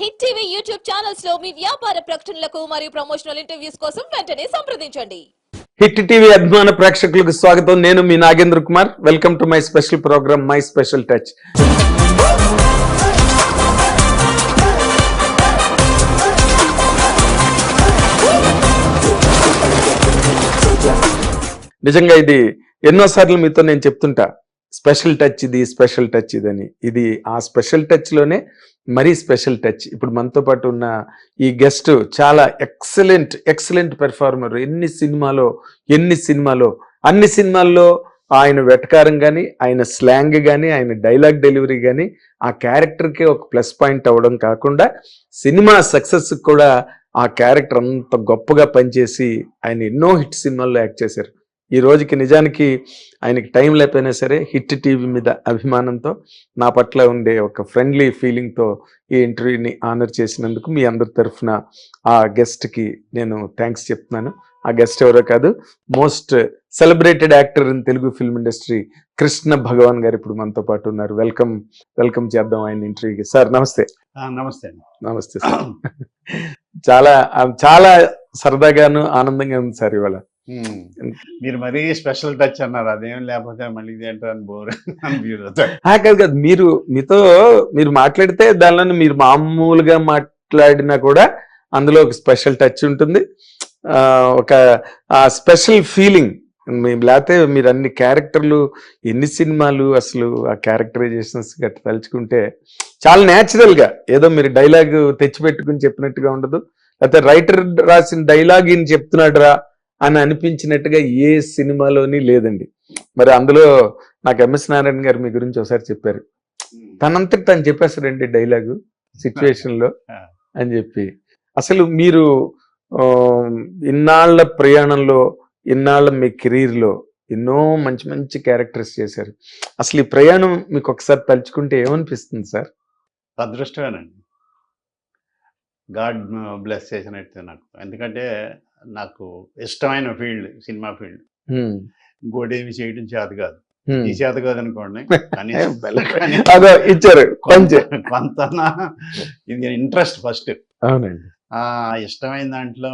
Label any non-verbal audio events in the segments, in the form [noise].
Hit TV YouTube ఛానల్స్లో మీ వ్యాపార ప్రకటనలకు మరియు ప్రమోషనల్ ఇంటర్వ్యూస్ కోసం వెంటనే సంప్రదించండి. హిట్ టీవీ అభిమాన ప్రేక్షకులకు స్వాగతం. నేను మీ Nagendra Kumar. Welcome to my special programme my special touch. నిజంగా ఇది ఎన్నోసార్లు మీతో నేను చెప్తుంటా స్పెషల్ టచ్ ఇది స్పెషల్ టచ్ ఇదని. ఇది ఆ స్పెషల్ టచ్లోనే మరీ స్పెషల్ టచ్. ఇప్పుడు మనతో పాటు ఉన్న ఈ గెస్ట్ చాలా ఎక్సలెంట్ ఎక్సలెంట్ పెర్ఫార్మర్. ఎన్ని సినిమాలో ఎన్ని సినిమాలో అన్ని సినిమాల్లో ఆయన వెటకారం కానీ ఆయన స్లాంగ్ కానీ ఆయన డైలాగ్ డెలివరీ కానీ ఆ క్యారెక్టర్కే ఒక ప్లస్ పాయింట్ అవ్వడం కాకుండా సినిమా సక్సెస్ కూడా ఆ క్యారెక్టర్ అంత గొప్పగా పనిచేసి ఆయన ఎన్నో హిట్ సినిమాల్లో యాక్ట్ చేశారు. ఈ రోజుకి నిజానికి ఆయనకి టైం లేకపోయినా సరే హిట్ టీవీ మీద అభిమానంతో నా పట్ల ఉండే ఒక ఫ్రెండ్లీ ఫీలింగ్తో ఈ ఇంటర్వ్యూని ఆనర్ చేసినందుకు మీ అందరి తరఫున ఆ గెస్ట్కి నేను థ్యాంక్స్ చెప్తున్నాను. ఆ గెస్ట్ ఎవరో కాదు most celebrated actor in Telugu film industry Krishna Bhagavan గారు ఇప్పుడు మనతో పాటు ఉన్నారు. వెల్కమ్ వెల్కమ్ చేద్దాం ఆయన ఇంటర్వ్యూకి. సార్ నమస్తే. నమస్తే నమస్తే సార్. చాలా చాలా సరదాగాను ఆనందంగా ఉంది సార్ ఇవాళ. మీరు మరీ స్పెషల్ టచ్ అన్నారు. అదేం లేకపోతే మళ్ళీ అని బోర్ [laughs] కాదు కాదు. మీరు మీతో మీరు మాట్లాడితే దానిలో మీరు మామూలుగా మాట్లాడినా కూడా అందులో ఒక స్పెషల్ టచ్ ఉంటుంది. ఆ, ఒక ఆ స్పెషల్ ఫీలింగ్. లేకపోతే మీరు అన్ని క్యారెక్టర్లు ఎన్ని సినిమాలు అసలు ఆ క్యారెక్టరైజేషన్స్ గట్ట తలుచుకుంటే చాలా natural గా ఏదో మీరు డైలాగ్ తెచ్చిపెట్టుకుని చెప్పినట్టుగా ఉండదు. లేకపోతే రైటర్ రాసిన డైలాగ్ ఈయన చెప్తున్నాడు రా అని అనిపించినట్టుగా ఏ సినిమాలోని లేదండి. మరి అందులో నాకు ఎంఎస్ నారాయణ గారు మీ గురించి ఒకసారి చెప్పారు. తనంతటి తను చెప్పేస్తాడండి డైలాగు సిచ్యువేషన్లో ఆ. అని చెప్పి. అసలు మీరు ఇన్నాళ్ళ ప్రయాణంలో ఇన్నాళ్ళ మీ కెరీర్లో ఎన్నో మంచి మంచి క్యారెక్టర్స్ చేశారు. అసలు ఈ ప్రయాణం మీకు ఒకసారి తలుచుకుంటే ఏమనిపిస్తుంది సార్? అదృష్టమేనండి గాడ్ బ్లెస్ చేసినట్టు నాకు. ఎందుకంటే నాకు ఇష్టమైన ఫీల్డ్ సినిమా ఫీల్డ్. హ్మ్. ఇంకోటేమి చేయడం చేత కాదు. ఈ చేత కాదు అనుకోండి [laughs] ఇచ్చారు కొంచెం కొంత ఇది ఇంట్రెస్ట్ ఫస్ట్. ఆ ఇష్టమైన దాంట్లో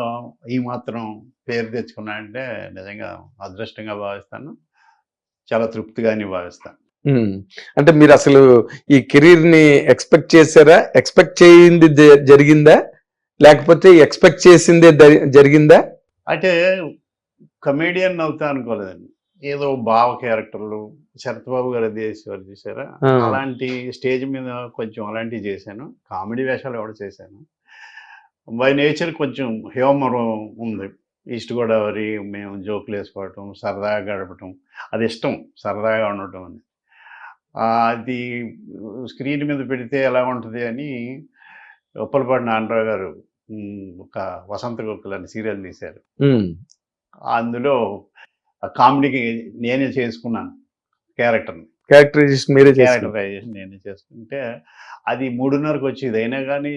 ఈ మాత్రం పేరు తెచ్చుకున్నా అంటే నిజంగా అదృష్టంగా భావిస్తాను. చాలా తృప్తిగానే భావిస్తాను. అంటే మీరు అసలు ఈ కెరీర్ని ఎక్స్పెక్ట్ చేశారా? ఎక్స్పెక్ట్ చేయింది జరిగిందా? లేకపోతే ఎక్స్పెక్ట్ చేసిందే జరిగిందా? అంటే కమేడియన్ అవుతా అనుకోలేదండి. ఏదో భావ క్యారెక్టర్లు శరత్బాబు గారు దేశవారు చూసారా? ఆ. అలాంటి స్టేజ్ మీద కొంచెం అలాంటివి చేశాను. కామెడీ వేషాలు కూడా చేశాను. బై నేచర్ కొంచెం హ్యూమర్ ఉంది. ఈస్ట్ గోదావరి మేము జోకులు వేసుకోవటం సరదాగా గడపటం అది ఇష్టం సరదాగా ఉండటం అని అది స్క్రీన్ మీద పెడితే ఎలా ఉంటుంది అని ఉప్పలపాటి నాన్నరావు గారు ఒక వసంత గోకుల్ అని సీరియల్ తీశారు. అందులో కామెడీకి నేనే చేసుకున్నాను క్యారెక్టర్ని. క్యారెక్టరైజేషన్ మీరే క్యారెక్టరైజేషన్ నేనే చేసుకుంటే అది మూడున్నరకు వచ్చేది. అయినా కానీ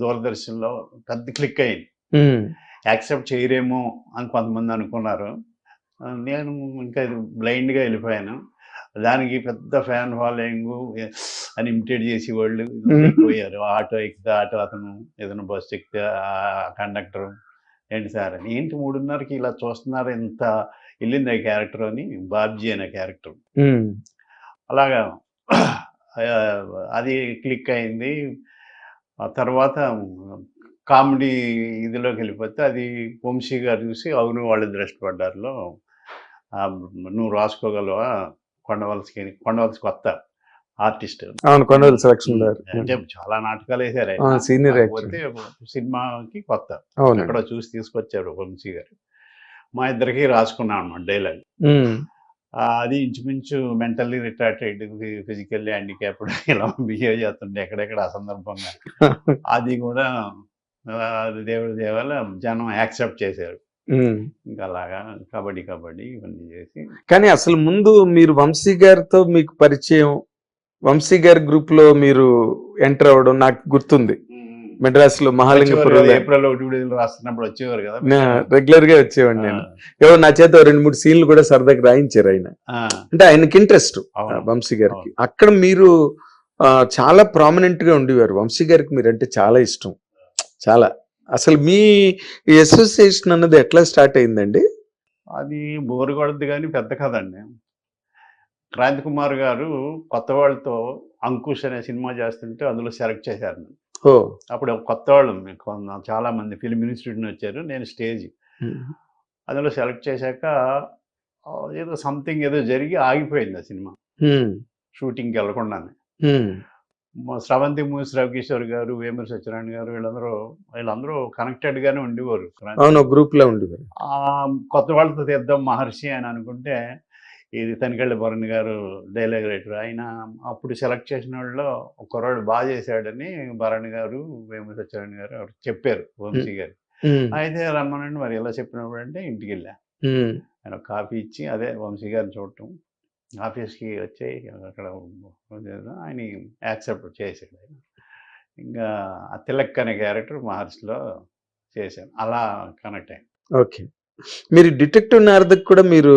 దూరదర్శన్లో పెద్ద క్లిక్ అయింది. యాక్సెప్ట్ చేయరేమో అని కొంతమంది అనుకున్నారు. నేను ఇంకా బ్లైండ్గా వెళ్ళిపోయాను. దానికి పెద్ద ఫ్యాన్ ఫాలోయింగ్ అని ఇమిటేట్ చేసి వాళ్ళు పోయారు ఆటో ఎక్కితే ఆటో అతను ఏదైనా బస్సు ఎక్కితే కండక్టర్ ఏంటి సార్ అని. ఏంటి మూడున్నరకి ఇలా చూస్తున్నారు ఎంత వెళ్ళింది ఆ క్యారెక్టర్ అని బాబ్జీ అనే క్యారెక్టర్. అలాగా అది క్లిక్ అయింది. ఆ తర్వాత కామెడీ ఇదిలోకి వెళ్ళిపోతే అది వంశీ గారు చూసి అవును వాళ్ళు దృష్టి పడ్డారులో ఆ, నువ్వు రాసుకోగలవా? కొండవలసి కొండవలసి కొత్త ఆర్టిస్ట్. అవును కొండవల్లి సెలక్షన్ అంటే చాలా నాటకాలు senior కాకపోతే సినిమాకి కొత్త. అవునండి. ఎక్కడో చూసి తీసుకొచ్చారు వంశీ గారు. మా ఇద్దరికి రాసుకున్నాం అన్నమాట డైలాగ్. అది ఇంచుమించు మెంటల్లీ రిటార్టెడ్ ఫిజికల్లీ హ్యాండిక్యాప్డ్ ఇలా బిహేవ్ చేస్తుండే ఎక్కడెక్కడ అసందర్భంగా [laughs] అది కూడా దేవుడి దేవాల జనం యాక్సెప్ట్ చేశారు. ఇంకా అలాగా కబడ్డీ కబడ్డీ ఇవన్నీ చేసి కానీ అసలు ముందు మీరు వంశీ గారితో మీకు పరిచయం వంశీ గారి గ్రూప్లో మీరు ఎంటర్ అవ్వడం నాకు గుర్తుంది. మెడ్రాస్లో మహాలింగపురం ఏప్రిల్ ఒకటి విడుదల రాస్తున్నప్పుడు వచ్చేవారు కదా రెగ్యులర్గా వచ్చేవాడిని నేను. ఎవరు నా చేత రెండు మూడు సీన్లు కూడా సరదాగా రాయించారు ఆయన. అంటే ఆయనకి ఇంట్రెస్ట్. వంశీ గారికి. అక్కడ మీరు చాలా ప్రామినెంట్గా ఉండేవారు. వంశీ గారికి మీరంటే చాలా ఇష్టం. చాలా. అసలు మీ అసోసియేషన్ అన్నది ఎట్లా స్టార్ట్ అయిందండి? అది బోరు కొడద్దు కానీ పెద్ద కథ అండి క్రాంతి కుమార్ గారు కొత్త వాళ్ళతో అంకుష్ అనే సినిమా చేస్తుంటే అందులో సెలెక్ట్ చేశారు. ఓ. అప్పుడు కొత్త వాళ్ళు చాలా మంది ఫిలిం ఇన్స్టిట్యూట్ వచ్చారు నేను స్టేజ్ అందులో సెలెక్ట్ చేశాక ఏదో సంథింగ్ ఏదో జరిగి ఆగిపోయింది ఆ సినిమా. షూటింగ్కి వెళ్ళకుండానే. స్రవంతి మూసి రవికిషోర్ గారు వేమూరి సత్యనారాయణ గారు వీళ్ళందరూ వీళ్ళందరూ connected గానే ఉండేవారు. అవును గ్రూప్లో ఉండేవారు. ఆ కొత్త వాళ్ళతో తీద్దాం మహర్షి అని అనుకుంటే ఇది తనికెళ్ళ భరణ్ గారు డైలాగ్ రైటర్ ఆయన అప్పుడు సెలెక్ట్ చేసిన వాళ్ళు ఒక కుర్రాడు బాగా చేశాడని భరణ్ గారు వేమూరి సత్యనారాయణ గారు చెప్పారు వంశీ గారు. అయితే రమ్మనండి మరి ఎలా చెప్పినప్పుడు అంటే ఇంటికి వెళ్ళా ఆయన కాఫీ ఇచ్చి అదే వంశీ గారిని చూడటం. ఆఫీస్కి వచ్చి అక్కడ ఆయన యాక్సెప్ట్ చేసాడు ఆయన ఇంకా ఆ తిలక్ అనే క్యారెక్టర్ మహర్షిలో చేశాను అలా కనెక్ట్ అయ్యాను ఓకే. మీరు డిటెక్టివ్ నారదకు కూడా మీరు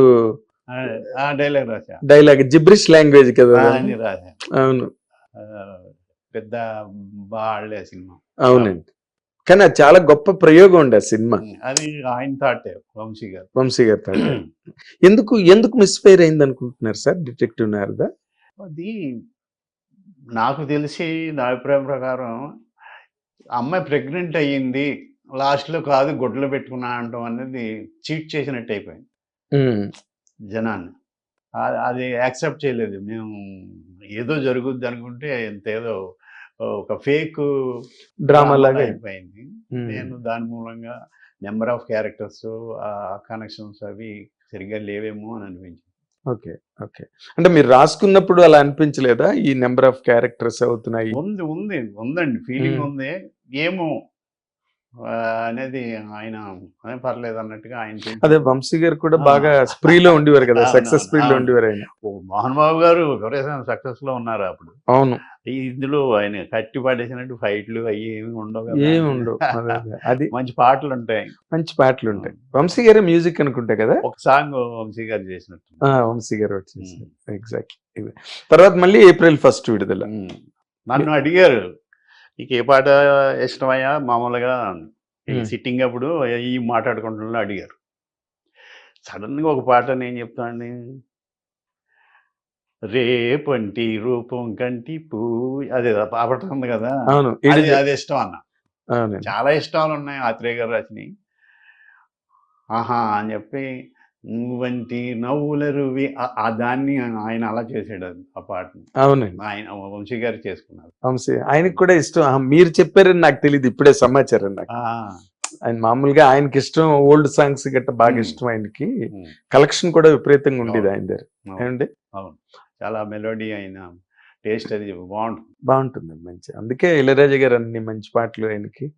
డైలాగ్ రాశా డైలాగ్ జిబ్రిష్ లాంగ్వేజ్ కదా అని రాశా అవును. పెద్ద బాగా సినిమా. అవునండి. కానీ అది చాలా గొప్ప ప్రయోగం ఉండే సినిమా. అది ఆయన థాటే వంశీ గారు. వంశీ గారి తాత. ఎందుకు ఎందుకు మిస్ఫైర్ అయింది అనుకుంటున్నారు సార్ డిటెక్టివ్ నారద? అది నాకు తెలిసి నా అభిప్రాయం ప్రకారం అమ్మాయి ప్రెగ్నెంట్ అయ్యింది లాస్ట్లో కాదు గుడ్లు పెట్టుకున్నా అంటాం అనేది చీట్ చేసినట్టు అయిపోయింది. జనాన్ని. అది యాక్సెప్ట్ చేయలేదు. మేము ఏదో జరుగుద్ది అనుకుంటే ఎంత ఏదో ఒక ఫేక్ డ్రామా లాగా అయిపోయింది నేను దాని మూలంగా నెంబర్ ఆఫ్ క్యారెక్టర్స్ ఆ కనెక్షన్స్ అవి సరిగ్గా లేవేమో అని అనిపించింది. Okay okay. అంటే మీరు రాసుకున్నప్పుడు అలా అనిపించలేదా? ఈ నెంబర్ ఆఫ్ క్యారెక్టర్స్ అవుతున్నాయి. ఉంది ఉంది ఉందండి. ఫీలింగ్. ఉంది. ఏమో అనేది ఆయన అదే పర్లేదు అన్నట్టుగా ఆయన. అదే వంశీ గారు కూడా. బాగా స్ప్రీలో ఉండేవారు కదా సక్సెస్ స్ప్రీలో. ఉండేవారు ఆయన. మోహన్ బాబు గారు విపరీతం సక్సెస్లో ఉన్నారు అప్పుడు? అవును. ఇందులో ఆయన కట్టి పడేసినట్టు ఫైట్లు అవి ఏమి ఉండవు. ఏమి ఉండవు. అదే, మంచి పాటలు ఉంటాయి మంచి పాటలు ఉంటాయి వంశీ గారే మ్యూజిక్ అనుకుంటా కదా? ఒక సాంగ్ వంశీ గారు చేసినట్టు వంశీ గారు వచ్చేసి ఎగ్జాక్ట్లీ తర్వాత మళ్ళీ ఏప్రిల్ ఫస్ట్ విడుదల. నన్ను అడిగారు నీకు ఏ పాట ఇష్టమయ్యా మామూలుగా. సిట్టింగ్ అప్పుడు ఈ మాట్లాడుకుంటున్నా అడిగారు. సడన్గా ఒక పాట నేను చెప్తాను రేపంటి రూపం కంటి పూ అదే ఆ పాట ఉంది కదా? అవును. అది అది ఇష్టం అన్న. చాలా ఇష్టాలు ఉన్నాయి ఆత్రేయ గారు రాసినవి ఆహా అని చెప్పి నువ్వంటి నవ్వుల రువి ఆ- దాన్ని ఆయన అలా చేసాడు ఆ పాటని. అవునండి. ఆయన వంశీ గారు చేసుకున్నారు. వంశీ ఆయనకి కూడా ఇష్టం. మీరు చెప్పారని నాకు తెలియదు ఇప్పుడే సమాచారం నాకు. ఆయన మామూలుగా ఆయనకి ఇష్టం ఓల్డ్ సాంగ్స్ గట్ట బాగా. ఇష్టం ఆయనకి. కలెక్షన్ కూడా విపరీతంగా ఉండేది అవును. ఆయన దగ్గర. అవును. ఏమండి? చాలా మెలోడీ అయిన టేస్ట్ అది బాగుంటుంది. బాగుంటుంది మంచి అందుకే ఇళయరాజా గారు అన్ని మంచి పాటలు ఆయనకి.